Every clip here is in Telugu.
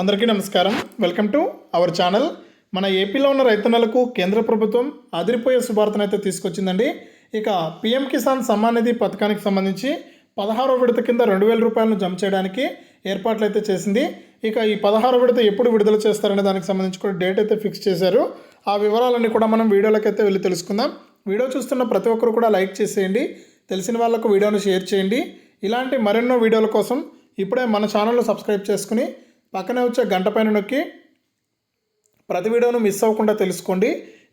అందరికీ నమస్కారం. వెల్కమ్ టు అవర్ ఛానల్ మన ఏపీలో ఉన్న రైతన్నలకు కేంద్ర ప్రభుత్వం అదిరిపోయే శుభార్తను అయితే తీసుకొచ్చిందండి. ఇక పిఎం కిసాన్ సమ్మాన్ నిధి పథకానికి సంబంధించి పదహారో విడత కింద రెండు వేల రూపాయలను జమ చేయడానికి ఏర్పాట్లు అయితే చేసింది. ఇక ఈ పదహారో విడత ఎప్పుడు విడుదల చేస్తారనే దానికి సంబంధించి కూడా డేట్ అయితే ఫిక్స్ చేశారు. ఆ వివరాలన్నీ కూడా మనం వీడియోలకైతే వెళ్ళి తెలుసుకుందాం. వీడియో చూస్తున్న ప్రతి ఒక్కరు కూడా లైక్ చేసేయండి. తెలిసిన వాళ్ళకు వీడియోను షేర్ చేయండి. ఇలాంటి మరెన్నో వీడియోల కోసం ఇప్పుడే మన ఛానల్ను సబ్స్క్రైబ్ చేసుకుని పక్కనే వచ్చే గంట పైన నొక్కి ప్రతి వీడియోను మిస్ అవ్వకుండా తెలుసుకోండి.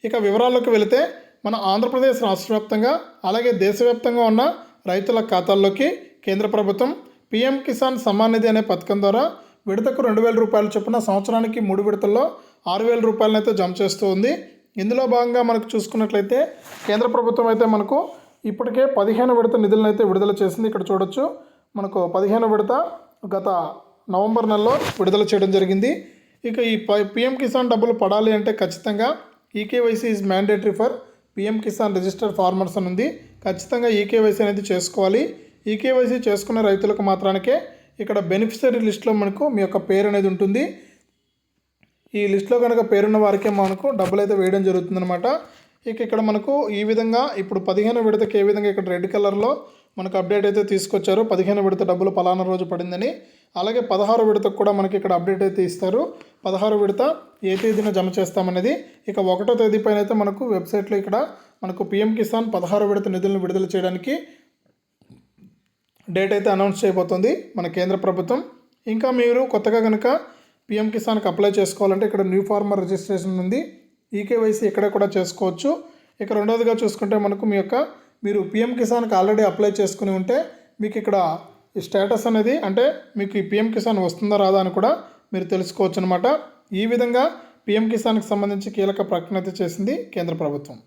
ఇక వివరాల్లోకి వెళితే మన ఆంధ్రప్రదేశ్ రాష్ట్ర వ్యాప్తంగా అలాగే దేశవ్యాప్తంగా ఉన్న రైతుల ఖాతాల్లోకి కేంద్ర ప్రభుత్వం పీఎం కిసాన్ సమ్మాన్ నిధి అనే పథకం ద్వారా విడతకు రెండు వేల రూపాయలు చొప్పున సంవత్సరానికి మూడు విడతల్లో ఆరు వేల రూపాయలను అయితే జమ చేస్తూ ఉంది. ఇందులో భాగంగా మనకు చూసుకున్నట్లయితే కేంద్ర ప్రభుత్వం అయితే మనకు ఇప్పటికే పదిహేను విడత నిధులను అయితే విడుదల చేసింది. ఇక్కడ చూడొచ్చు. మనకు పదిహేను విడత గత నవంబర్ నెలలో విడుదల చేయడం జరిగింది. ఇక ఈ పిఎం కిసాన్ డబ్బులు పడాలి అంటే ఖచ్చితంగా eKYC is mandatory for PM Kisan registered farmers అని ఉంది. ఖచ్చితంగా ఈకేవైసీ అనేది చేసుకోవాలి. ఈకేవైసీ చేసుకున్న రైతులకు మాత్రానికే ఇక్కడ బెనిఫిషరీ లిస్ట్లో మనకు మీ యొక్క పేరు అనేది ఉంటుంది. ఈ లిస్ట్లో కనుక పేరున్న వారికే మనకు డబ్బులు అయితే వేయడం జరుగుతుందన్నమాట. ఇక ఇక్కడ మనకు ఈ విధంగా ఇప్పుడు పదిహేను విడతకి ఏ విధంగా ఇక్కడ రెడ్ కలర్లో మనకు అప్డేట్ అయితే తీసుకొచ్చారు. పదిహేను విడత డబ్బులు పలానా రోజు పడిందని. అలాగే పదహారు విడతకు కూడా మనకి ఇక్కడ అప్డేట్ అయితే ఇస్తారు. పదహారు విడత ఏ తేదీన జమ చేస్తామనేది ఇక ఒకటో తేదీ పైన అయితే మనకు వెబ్సైట్లో ఇక్కడ మనకు పిఎం కిసాన్ పదహారు విడత నిధులను విడుదల చేయడానికి డేట్ అయితే అనౌన్స్ చేయబోతుంది మన కేంద్ర ప్రభుత్వం. ఇంకా మీరు కొత్తగా కనుక పిఎం కిసాన్కి అప్లై చేసుకోవాలంటే ఇక్కడ న్యూ ఫార్మర్ రిజిస్ట్రేషన్ ఉంది. ఈకేవైసీ ఇక్కడ కూడా చేసుకోవచ్చు. ఇక రెండవదిగా చూసుకుంటే మనకు మీ యొక్క మీరు పిఎం కిసాన్కి ఆల్రెడీ అప్లై చేసుకుని ఉంటే మీకు ఇక్కడ ఈ స్టేటస్ అనేది అంటే మీకు ఈ పిఎం కిసాన్ వస్తుందా రాదా అని కూడా మీరు తెలుసుకోవచ్చు అనమాట ఈ విధంగా పిఎం కిసాన్కి సంబంధించి కీలక ప్రకటన అయితే చేసింది కేంద్ర ప్రభుత్వం.